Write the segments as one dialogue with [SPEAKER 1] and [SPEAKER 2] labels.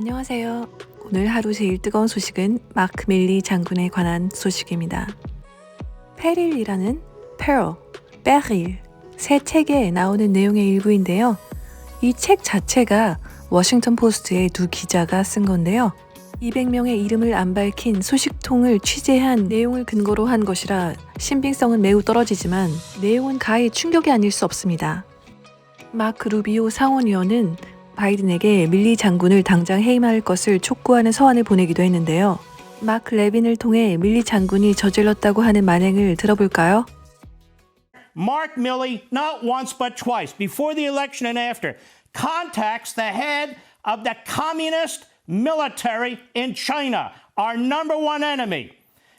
[SPEAKER 1] 안녕하세요. 오늘 하루 제일 뜨거운 소식은 마크 밀리 장군에 관한 소식입니다. 페릴이라는 페럴, 베릴 새 책에 나오는 내용의 일부인데요. 이 책 자체가 워싱턴 포스트의 두 기자가 쓴 건데요. 200명의 이름을 안 밝힌 소식통을 취재한 내용을 근거로 한 것이라 신빙성은 매우 떨어지지만 내용은 가히 충격이 아닐 수 없습니다. 마크 루비오 상원의원은 바이든에게 밀리 장군을 당장 해임할 것을 촉구하는 서한을 보내기도 했는데요. 마크 레빈을 통해 밀리 장군이 저질렀다고 하는 만행을 들어볼까요?
[SPEAKER 2] Mark Milley, not once but twice, before the election and after, contacts the head of the communist military in China, our number one enemy.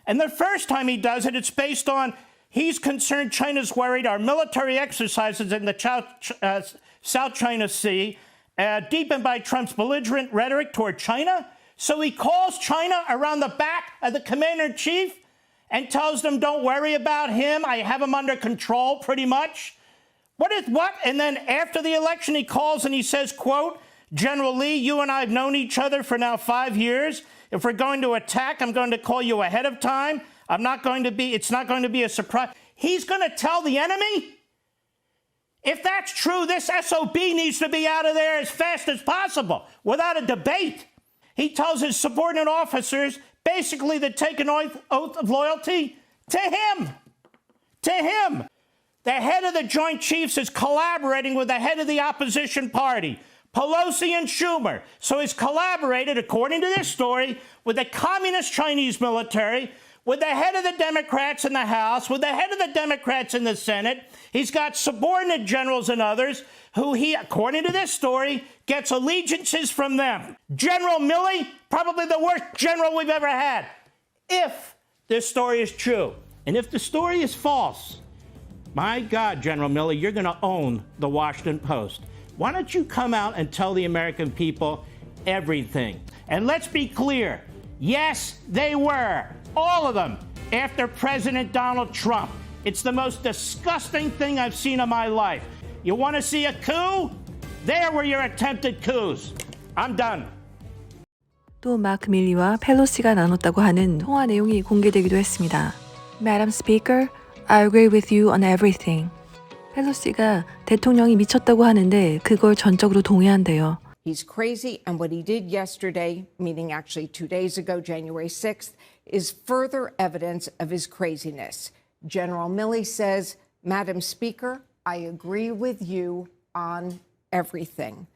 [SPEAKER 2] And the first time he does it, it's based on he's concerned China's worried our military exercises in the uh, South China Sea, uh, deepened by Trump's belligerent rhetoric toward China. So he calls China around the back of the commander in chief and tells them, don't worry about him. I have him under control pretty much. What is what? And then after the election, he calls and he says, quote, General Lee, you and I have known each other for now five years. If we're going to attack, I'm going to call you ahead of time. I'm not going to be, it's not going to be a surprise. He's going to tell the enemy? If that's true, this SOB needs to be out of there as fast as possible without a debate. He tells his subordinate officers basically to take an oath, oath of loyalty to him. To him. The head of the Joint Chiefs is collaborating with the head of the opposition party, Pelosi and Schumer. So he's collaborated, according to this story, with the communist Chinese military, with the head of the Democrats in the House, with the head of the Democrats in the Senate. He's got subordinate generals and others who he, according to this story, gets allegiances from them. General Milley, probably the worst general we've ever had. If this story is true, and if the story is false, my God, General Milley, you're going to own the Washington Post. Why don't you come out and tell the American people everything? And let's be clear yes, they were, all of them, after President Donald Trump. It's the most disgusting thing I've seen in my life. You want to see a coup? There were your attempted coups. I'm done.
[SPEAKER 1] 또 마크 밀리와 펠로시가 나눴다고 하는 통화 내용이 공개되기도 했습니다. Madam Speaker, I agree with you on everything. 펠로시가 대통령이 미쳤다고 하는데 그걸 전적으로 동의한대요.
[SPEAKER 3] He's crazy, and what he did yesterday, meaning actually two days ago, January 6th, is further evidence of his craziness. General Milley says, Madam Speaker, I agree with you on everything.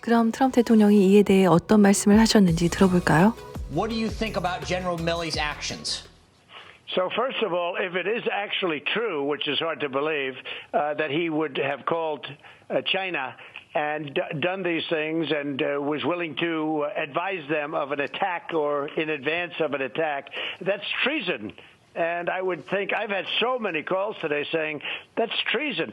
[SPEAKER 1] 그럼 트럼프 대통령이 이에 대해 어떤 말씀을 하셨는지 들어볼까요?
[SPEAKER 4] What do you think about General Milley's actions?
[SPEAKER 5] So, first of all, if it is actually true, which is hard to believe, uh, that he would have called uh, China and d- done these things and uh, was willing to advise them of an attack or in advance of an attack, that's treason. And I would think I've had so many calls today saying that's treason.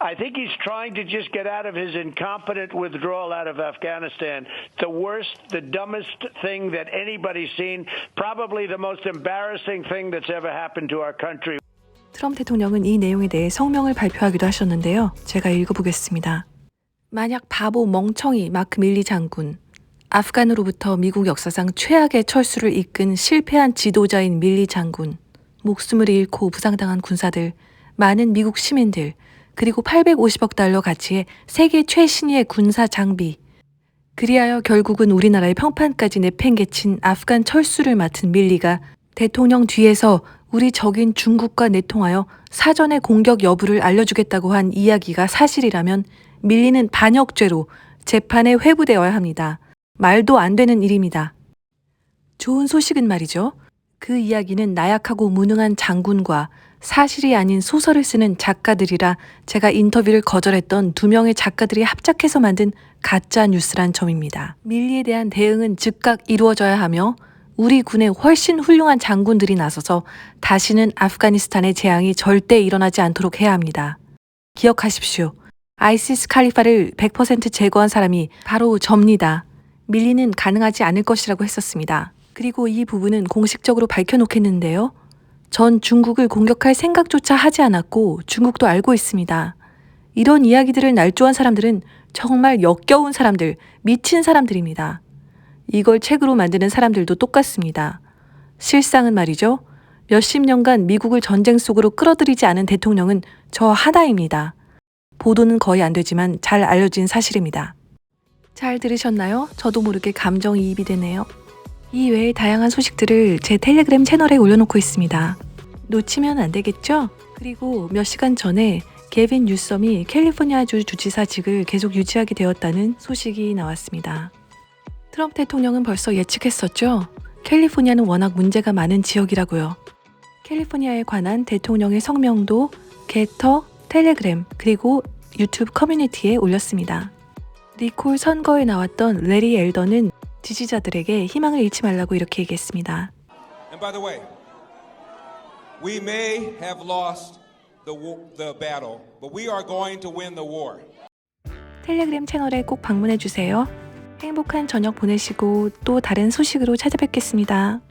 [SPEAKER 5] I think he's trying to just get out of his incompetent withdrawal out of Afghanistan. The worst, the dumbest thing that anybody's seen, probably the most embarrassing thing that's ever happened to our country.
[SPEAKER 1] 트럼프 대통령은 이 내용에 대해 성명을 발표하기도 하셨는데요. 제가 읽어보겠습니다. 만약 바보 멍청이 마크 밀리 장군, 아프간으로부터 미국 역사상 최악의 철수를 이끈 실패한 지도자인 밀리 장군, 목숨을 잃고 부상당한 군사들, 많은 미국 시민들, 그리고 850억 달러 가치의 세계 최신의 군사 장비, 그리하여 결국은 우리나라의 평판까지 내팽개친 아프간 철수를 맡은 밀리가 대통령 뒤에서 우리 적인 중국과 내통하여 사전에 공격 여부를 알려주겠다고 한 이야기가 사실이라면 밀리는 반역죄로 재판에 회부되어야 합니다. 말도 안 되는 일입니다. 좋은 소식은 말이죠. 그 이야기는 나약하고 무능한 장군과 사실이 아닌 소설을 쓰는 작가들이라 제가 인터뷰를 거절했던 두 명의 작가들이 합작해서 만든 가짜 뉴스란 점입니다. 밀리에 대한 대응은 즉각 이루어져야 하며 우리 군의 훨씬 훌륭한 장군들이 나서서 다시는 아프가니스탄의 재앙이 절대 일어나지 않도록 해야 합니다. 기억하십시오. 아이시스 칼리파를 100% 제거한 사람이 바로 접니다. 밀리는 가능하지 않을 것이라고 했었습니다. 그리고 이 부분은 공식적으로 밝혀놓겠는데요. 전 중국을 공격할 생각조차 하지 않았고 중국도 알고 있습니다. 이런 이야기들을 날조한 사람들은 정말 역겨운 사람들, 미친 사람들입니다. 이걸 책으로 만드는 사람들도 똑같습니다. 실상은 말이죠. 몇십 년간 미국을 전쟁 속으로 끌어들이지 않은 대통령은 저 하나입니다. 보도는 거의 안 되지만 잘 알려진 사실입니다. 잘 들으셨나요? 저도 모르게 감정이입이 되네요. 이 외에 다양한 소식들을 제 텔레그램 채널에 올려놓고 있습니다. 놓치면 안 되겠죠? 그리고 몇 시간 전에 게빈 뉴섬이 캘리포니아주 주지사직을 계속 유지하게 되었다는 소식이 나왔습니다. 트럼프 대통령은 벌써 예측했었죠. 캘리포니아는 워낙 문제가 많은 지역이라고요. 캘리포니아에 관한 대통령의 성명도 게터, 텔레그램, 그리고 유튜브 커뮤니티에 올렸습니다. 리콜 선거에 나왔던 레리 엘더는 지지자들에게 희망을 잃지 말라고 이렇게 얘기했습니다.
[SPEAKER 6] And by the way, we may have lost the, the battle, but we are going to win the war.
[SPEAKER 1] 텔레그램 채널에 꼭 방문해 주세요. 행복한 저녁 보내시고 또 다른 소식으로 찾아뵙겠습니다.